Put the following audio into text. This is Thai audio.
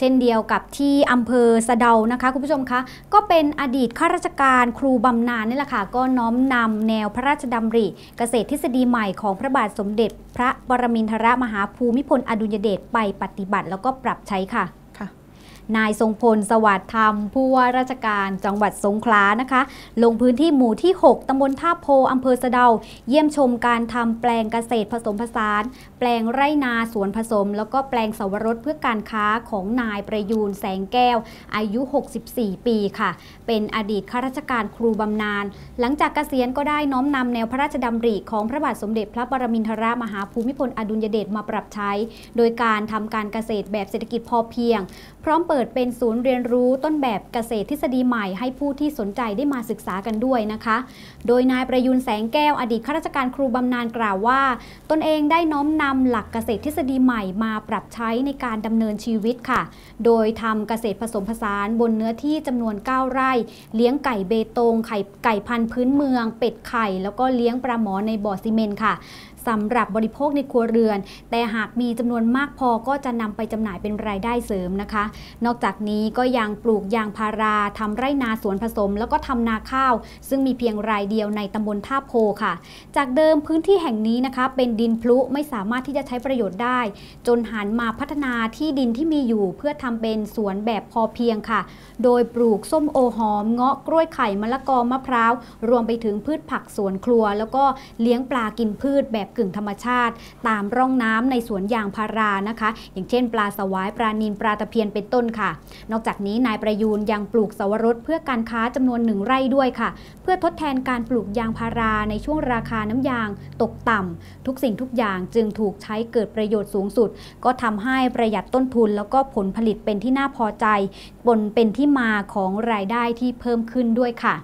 เช่นเดียวกับที่อำเภอสะเดานะคะ คุณผู้ชมคะ ก็เป็นอดีตข้าราชการครูบำนาญนี่แหละค่ะ ก็น้อมนำแนวพระราชดำริ เกษตรทฤษฎีใหม่ของพระบาทสมเด็จ พระบรมินทรมหาภูมิพลอดุลยเดชไปปฏิบัติแล้วก็ปรับใช้ค่ะ นายทรงพลสวัสดิ์ธรรม ผู้ว่าราชการจังหวัดสงขลานะคะ ลงพื้นที่หมู่ที่ 6 ตำบลท่าโพอำเภอสะเดา เยี่ยมชมการทำแปลงเกษตรผสมผสาน แปลงไร่นาสวนผสม แล้วก็แปลงสวรสเพื่อการค้าของนายประยูนแสงแก้ว อายุ 64 ปีค่ะ เป็นอดีตข้าราชการครูบำนาญ หลังจากเกษียณก็ได้น้อมนำแนวพระราชดำริของพระบาทสมเด็จพระปรมินทรมหาภูมิพลอดุลยเดชมาปรับใช้ โดยการทำการเกษตรแบบเศรษฐกิจพอเพียง พร้อมเปิดเป็นศูนย์เรียนรู้ต้นแบบเกษตรทฤษฎีใหม่ให้ผู้ที่สนใจได้มาศึกษากันด้วยนะคะ โดยนายประยุนแสงแก้วอดีตข้าราชการครูบำนาญกล่าวว่า ตนเองได้น้อมนำหลักเกษตรทฤษฎีใหม่มาปรับใช้ในการดำเนินชีวิตค่ะ โดยทำเกษตรผสมผสานบนเนื้อที่จำนวน 9 ไร่ เลี้ยงไก่เบตงไข่ไก่พันธุ์พื้นเมือง เป็ดไข่ แล้วก็เลี้ยงปลาหมอในบ่อซีเมนต์ค่ะสำหรับบริโภคในครัวเรือน แต่หากมีจำนวนมากพอก็จะนำไปจำหน่ายเป็นรายได้เสริมนะคะ นอกจากนี้ก็ยังปลูกยางพาราทำไร่นาสวนผสม แล้วก็ทำนาข้าว ซึ่งมีเพียงรายเดียวในตำบลท่าโพค่ะ จากเดิมพื้นที่แห่งนี้นะคะ เป็นดินพลุไม่สามารถที่จะใช้ประโยชน์ได้ จนหันมาพัฒนาที่ดินที่มีอยู่ เพื่อทำเป็นสวนแบบพอเพียงค่ะ โดยปลูกส้มโอหอมเงาะกล้วยไข่มะละกอมะพร้าวรวมไปถึงพืชผักสวนครัว แล้วก็เลี้ยงปลากินพืชแบบกึ่งธรรมชาติ ตามร่องน้ำในสวนยางพารานะคะ อย่างเช่น ปลาสวายปลานินปลาตะเพียนเป็นต้นค่ะ นอกจากนี้นายประยูนยังปลูกสวรสเพื่อการค้าจำนวนหนึ่งไร่ด้วยค่ะ เพื่อทดแทนการปลูกยางพาราในช่วงราคาน้ำยางตกต่ำทุกสิ่งทุกอย่างจึงถูกใช้เกิดประโยชน์สูงสุด ก็ทำให้ประหยัดต้นทุน แล้วก็ผลผลิตเป็นที่น่าพอใจบนเป็นที่มาของรายได้ที่เพิ่มขึ้นด้วยค่ะ